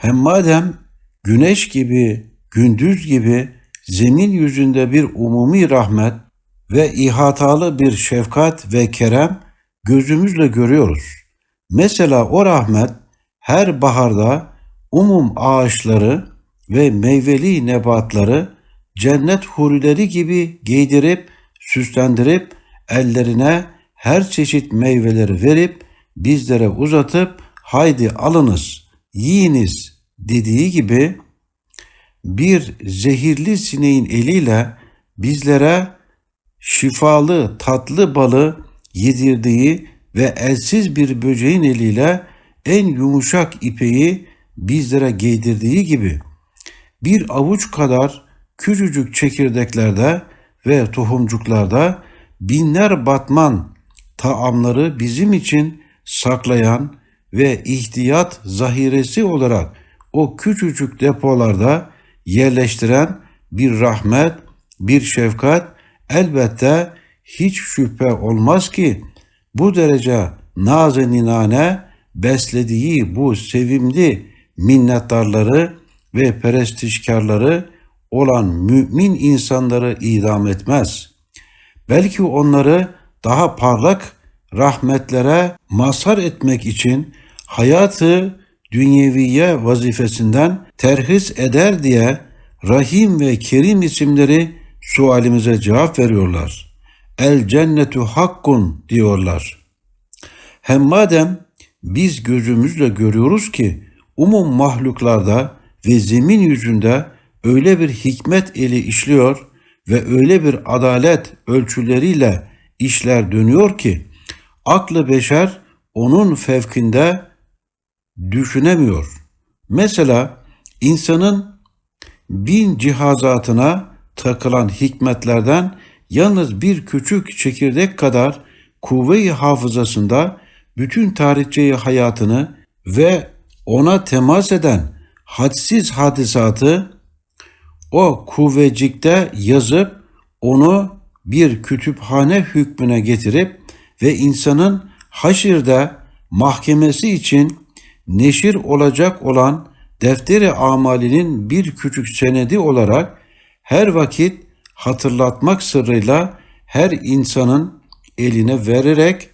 Hem madem güneş gibi, gündüz gibi zemin yüzünde bir umumi rahmet ve ihatalı bir şefkat ve kerem gözümüzle görüyoruz. Mesela o rahmet her baharda umum ağaçları ve meyveli nebatları cennet hurileri gibi giydirip süslendirip ellerine her çeşit meyveleri verip bizlere uzatıp haydi alınız yiyiniz dediği gibi bir zehirli sineğin eliyle bizlere şifalı tatlı balı yedirdiği ve elsiz bir böceğin eliyle en yumuşak ipeği bizlere giydirdiği gibi bir avuç kadar küçücük çekirdeklerde ve tohumcuklarda binler batman taamları bizim için saklayan ve ihtiyat zahiresi olarak o küçücük depolarda yerleştiren bir rahmet, bir şefkat elbette hiç şüphe olmaz ki bu derece nazeninane beslediği bu sevimli minnettarları ve perestişkarları olan mümin insanları idam etmez. Belki onları daha parlak rahmetlere mazhar etmek için hayatı dünyeviye vazifesinden terhis eder diye Rahim ve Kerim isimleri sualimize cevap veriyorlar. El cennetu hakkun diyorlar. Hem madem biz gözümüzle görüyoruz ki umum mahluklarda ve zemin yüzünde öyle bir hikmet eli işliyor ve öyle bir adalet ölçüleriyle işler dönüyor ki aklı beşer onun fevkinde düşünemiyor. Mesela insanın bin cihazatına takılan hikmetlerden yalnız bir küçük çekirdek kadar kuvve-i hafızasında bütün tarihçeyi hayatını ve ona temas eden hadsiz hadisatı o kuvvecikte yazıp onu bir kütüphane hükmüne getirip ve insanın haşirde mahkemesi için neşir olacak olan defteri amalinin bir küçük senedi olarak her vakit hatırlatmak sırrıyla her insanın eline vererek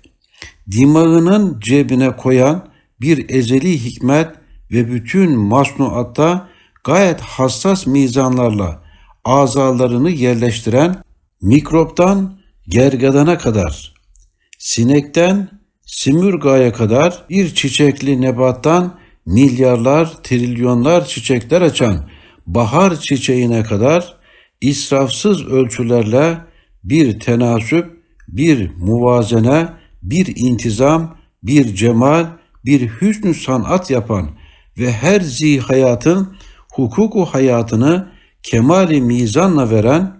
dimağının cebine koyan bir ezeli hikmet ve bütün masnuatta gayet hassas mizanlarla azalarını yerleştiren mikroptan gergadana kadar, sinekten simürgaya kadar bir çiçekli nebattan milyarlar, trilyonlar çiçekler açan bahar çiçeğine kadar israfsız ölçülerle bir tenasüp, bir muvazene, bir intizam, bir cemal, bir hüsnü sanat yapan ve her zi hayatın hukuku hayatını kemali mizanla veren,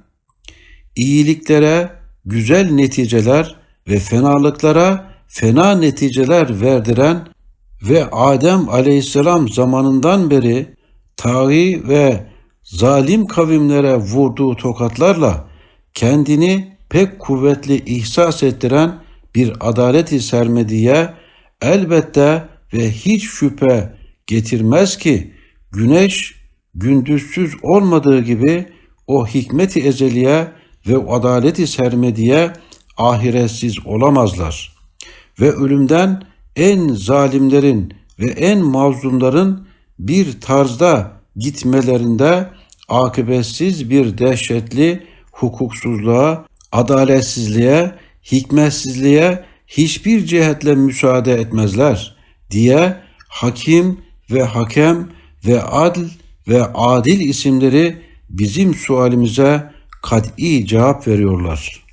iyiliklere güzel neticeler ve fenalıklara fena neticeler verdiren ve Adem aleyhisselam zamanından beri taği ve zalim kavimlere vurduğu tokatlarla kendini pek kuvvetli ihsas ettiren bir adaleti sermediye elbette ve hiç şüphe getirmez ki güneş gündüzsüz olmadığı gibi o hikmeti ezeliye ve adaleti sermediye ahiretsiz olamazlar. Ve ölümden en zalimlerin ve en mazlumların bir tarzda gitmelerinde akıbetsiz bir dehşetli hukuksuzluğa, adaletsizliğe, hikmetsizliğe hiçbir cihetle müsaade etmezler diye hakim ve hakem ve adl ve adil isimleri bizim sualimize kat'i cevap veriyorlar.''